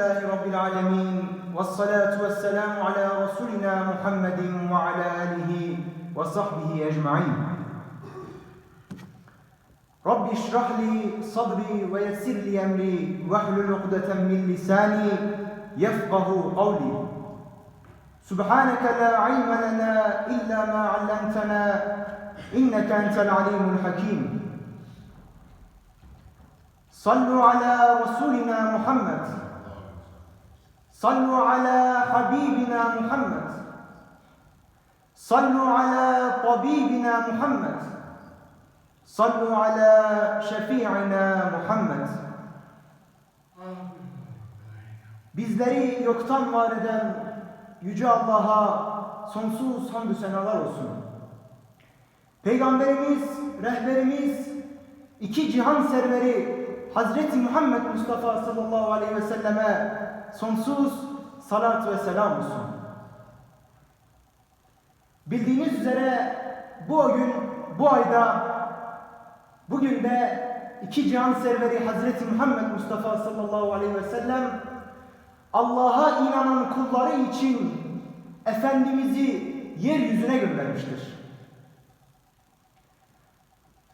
لله رب العالمين والصلاة والسلام على رسولنا محمد وعلى آله وصحبه أجمعين. رب اشرح لي صدري ويسر لي أمري واحلل عقدة من لساني يفقه قولي. سبحانك لا علم لنا إلا ما علمتنا إنك أنت العليم الحكيم. صلوا على رسولنا محمد. صلوا على حبيبنا محمد صلوا على طبيبنا محمد صلوا على شفيعنا محمد Bizleri yoktan var eden Yüce Allah'a sonsuz hamdü senalar olsun. Peygamberimiz, rehberimiz, iki cihan serveri Hazreti Muhammed Mustafa sallallahu aleyhi ve selleme sonsuz salat ve selam olsun. Bildiğiniz üzere bu gün, bu ayda, bugün de iki cihan serveri Hazreti Muhammed Mustafa sallallahu aleyhi ve sellem Allah'a inanan kulları için Efendimiz'i yeryüzüne göndermiştir.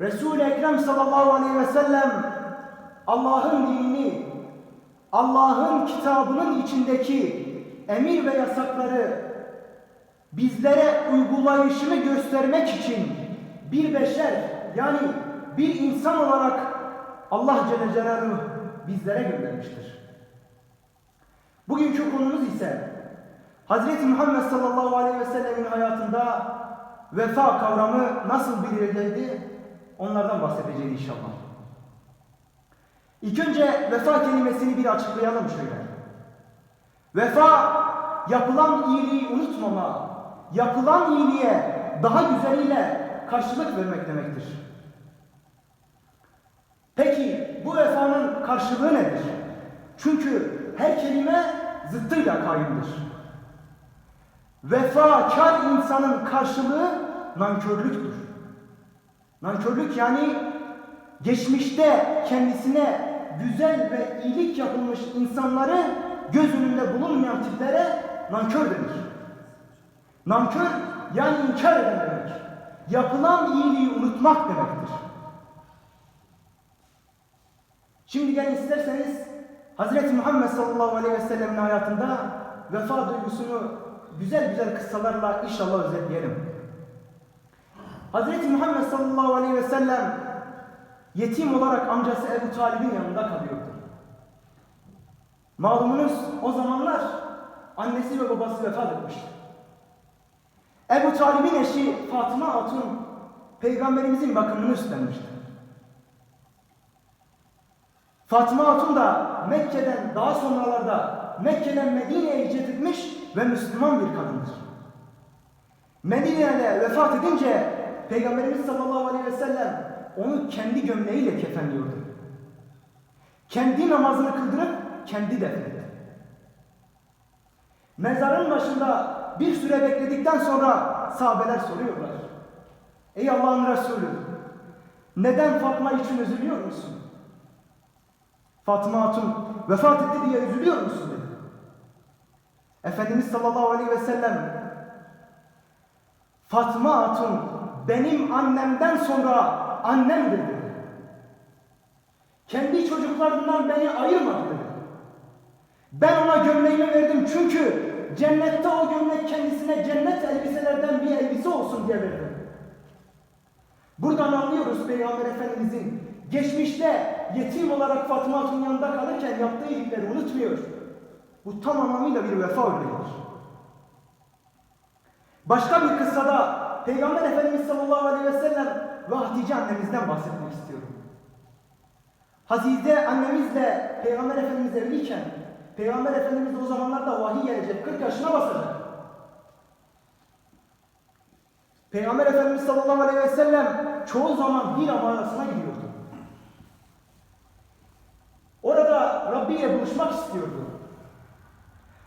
Resul-i Ekrem sallallahu aleyhi ve sellem Allah'ın dinini, Allah'ın kitabının içindeki emir ve yasakları bizlere uygulayışını göstermek için bir beşer yani bir insan olarak Allah Celle Celaluhu bizlere göndermiştir. Bugünkü konumuz ise Hz. Muhammed sallallahu aleyhi ve sellemin hayatında vefa kavramı nasıl belirledi onlardan bahsedeceğiz inşallah. İlk önce vefa kelimesini bir açıklayalım şöyle. Vefa yapılan iyiliği unutmama, yapılan iyiliğe daha güzeliyle karşılık vermek demektir. Peki bu vefanın karşılığı nedir? Çünkü her kelime zıttıyla kaimdir. Vefakar insanın karşılığı nankörlüktür. Nankörlük yani geçmişte kendisine güzel ve iyilik yapılmış insanları göz önünde bulunmayan tiplere nankör denir. Nankör yani inkar eden demek. Yapılan iyiliği unutmak demektir. Şimdi gelin isterseniz Hz. Muhammed sallallahu aleyhi ve sellemin hayatında vefa duygusunu güzel güzel kıssalarla inşallah özetleyelim. Hz. Muhammed sallallahu aleyhi ve sellem yetim olarak amcası Ebu Talib'in yanında kalıyordu. Malumunuz o zamanlar annesi ve babası vefat etmişti. Ebu Talib'in eşi Fatıma Hatun peygamberimizin bakımını üstlenmişti. Fatıma Hatun da Mekke'den daha sonralarda Mekke'den Medine'ye hicret etmiş ve Müslüman bir kadındır. Medine'de vefat edince Peygamberimiz sallallahu aleyhi ve sellem onu kendi gömleğiyle kefenliyordu. Kendi namazını kıldırıp kendi defnetti. Mezarın başında bir süre bekledikten sonra sahabeler soruyorlar. Ey Allah'ın Resulü neden Fatma için üzülüyor musun? Fatıma Hatun vefat etti diye üzülüyor musun dedi. Efendimiz sallallahu aleyhi ve sellem Fatma Hatun benim annemden sonra annemdir dedi. Kendi çocuklarından beni ayırmadı dedi. Ben ona gömleğimi verdim çünkü cennette o gömlek kendisine cennet elbiselerden bir elbise olsun diye verdim. Buradan anlıyoruz Peygamber Efendimizin geçmişte yetim olarak Fatma Hatun yanında kalırken yaptığı iyilikleri unutmuyor. Bu tam anlamıyla bir vefa örneğidir. Başka bir kıssada Peygamber Efendimiz sallallahu aleyhi ve sellem ve Hatice annemizden bahsetmek istiyorum. Hatice annemizle Peygamber Efendimiz evliyken Peygamber Efendimiz o zamanlarda vahiy gelecek, 40 yaşına basacak. Peygamber Efendimiz sallallahu aleyhi ve sellem çoğu zaman Hira mağarasına gidiyordu. Orada Rabbi ile buluşmak istiyordu.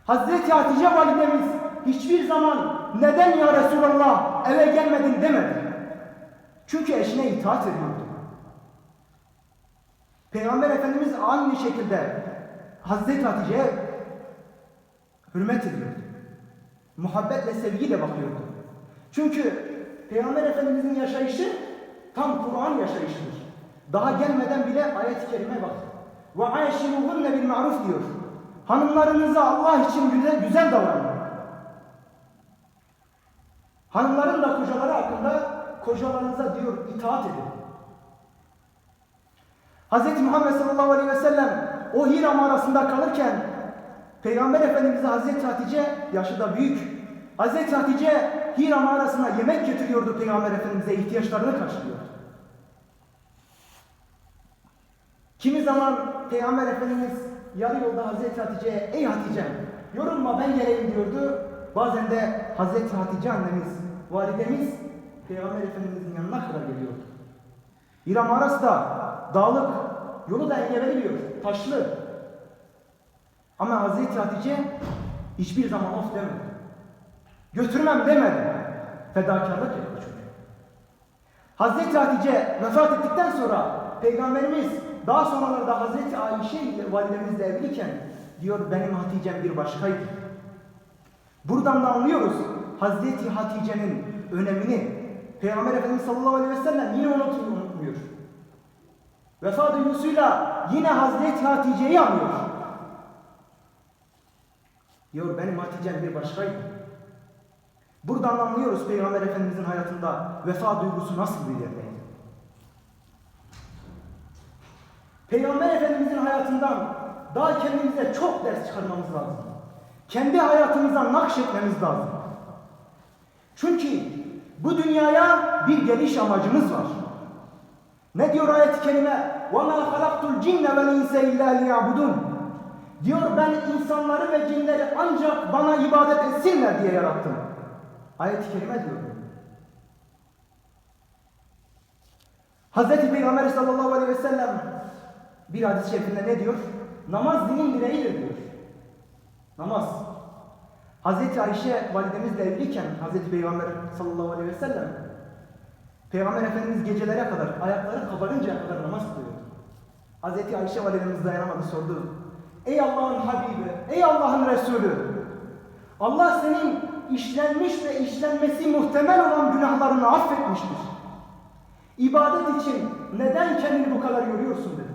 Hazreti Hatice validemiz hiçbir zaman neden ya Resulallah eve gelmedin demedi. Çünkü eşine itaat ediyordu. Peygamber Efendimiz aynı şekilde Hazreti Hatice'ye Hürmet ediyordu. Muhabbetle, sevgiyle bakıyordu. Çünkü Peygamber Efendimizin yaşayışı tam Kur'an yaşayışıdır. Daha gelmeden bile ayet-i kerime bak. Ve aşiruhunne bil ma'ruf diyor. Hanımlarınıza Allah için güzel, güzel davranın. Hanımların da kocaları hakkında kocalarınıza diyor itaat edin. Hz. Muhammed sallallahu aleyhi ve sellem o Hira mağarasında kalırken Peygamber Efendimiz'e Hz. Hatice yaşı da büyük. Hz. Hatice Hira mağarasına yemek getiriyordu Peygamber Efendimiz'e ihtiyaçlarını karşılıyordu. Kimi zaman Peygamber Efendimiz yarı yolda Hazreti Hatice'ye ey Hatice'm yorulma ben geleyim diyordu. Bazen de Hazreti Hatice annemiz, validemiz Peygamber Efendimizin yanına kadar geliyordu. Hira mağarası da dağlık, yolu da engebeliyor, taşlı. Ama Hazreti Hatice hiçbir zaman of demedi. Götürmem demedi. Fedakarlık yaptı çünkü. Hazreti Hatice vefat ettikten sonra Peygamberimiz daha sonralarda Hazreti Ayşe ile validemizle evliyken diyor benim Hatice'm bir başkaydı. Buradan da anlıyoruz Hazreti Hatice'nin önemini. Peygamber Efendimiz sallallahu aleyhi ve sellem yine unutmuyor. unutmuyor. Vefat duygusuyla yine Hazreti Hatice'yi anıyor. Diyor benim Hatice'm bir başkaydı. Buradan anlıyoruz Peygamber Efendimizin hayatında vefa duygusu nasıl bir yerdeydi. Peygamber Efendimizin hayatından daha kendimize çok ders çıkarmamız lazım Kendi hayatımıza nakşetmemiz lazım. Çünkü bu dünyaya bir geliş amacımız var. Ne diyor ayet-i kerime? وَمَا خَلَقْتُ الْجِنَّ وَالْاِنْسَ اِلَّا لِيَعْبُدُونَ Diyor ben insanları ve cinleri ancak bana ibadet etsinler diye yarattım. Ayet-i kerime diyor. Hz. Peygamber sallallahu aleyhi ve sellem bir hadis-i şerifinde ne diyor? Namaz dinin direğidir diyor. Namaz. Hz. Ayşe validemizle evliyken Hz. Peygamber sallallahu aleyhi ve sellem Peygamber Efendimiz gecelere kadar ayakları kabarıncaya kadar namaz kılıyordu. Hz. Ayşe validemiz dayanamadı sordu. Ey Allah'ın Habibi, ey Allah'ın Resulü. Allah senin işlenmiş ve işlenmesi muhtemel olan günahlarını affetmiştir. İbadet için neden kendini bu kadar yoruyorsun dedi.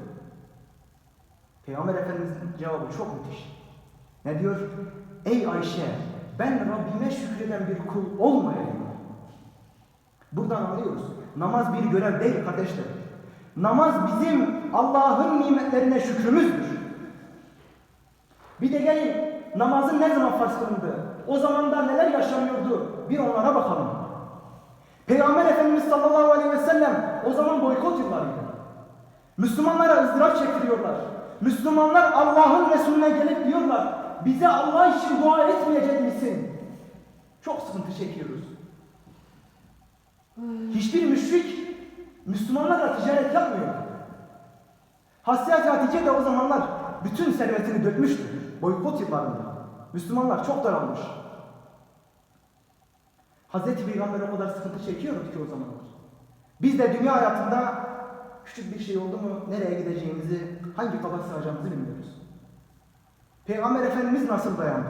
Peygamber Efendimiz'in cevabı çok müthiş. Ne diyor? Ey Ayşe ben Rabbime şükreden bir kul olmayayım. Buradan anlıyoruz. Namaz bir görev değil kardeşler. Namaz bizim Allah'ın nimetlerine şükrümüzdür. Bir de gelin namazın ne zaman farz kılındı? O zamanda neler yaşanıyordu? Bir onlara bakalım. Peygamber Efendimiz sallallahu aleyhi ve sellem o zaman boykot yıllarıydı. Müslümanlara ızdırap çektiriyorlar. Müslümanlar Allah'ın Resulüne gelip diyorlar bize Allah için dua etmeyecek misin? Çok sıkıntı çekiyoruz. Hiçbir müşrik Müslümanlarla ticaret yapmıyor. Hazreti Hatice de o zamanlar bütün servetini dökmüştü. Boykot yıllarında. Müslümanlar çok daralmış. Hazreti Peygamber o kadar sıkıntı çekiyordu ki o zamanlar. Biz de dünya hayatında küçük bir şey oldu mu nereye gideceğimizi, hangi kaba sığacağımızı bilmiyoruz. Peygamber Efendimiz nasıl dayandı?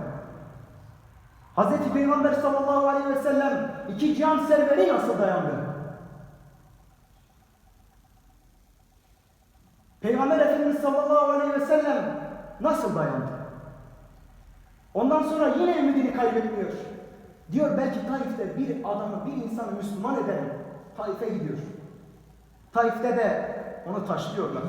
Hazreti Peygamber sallallahu aleyhi ve sellem iki cihan serveri nasıl dayandı? Peygamber Efendimiz sallallahu aleyhi ve sellem nasıl dayandı? Ondan sonra yine ümidini kaybetmiyor. Diyor belki Taif'te bir adamı, bir insanı Müslüman ederim. Taif'e gidiyor. Taif'te de onu taşlıyorlar.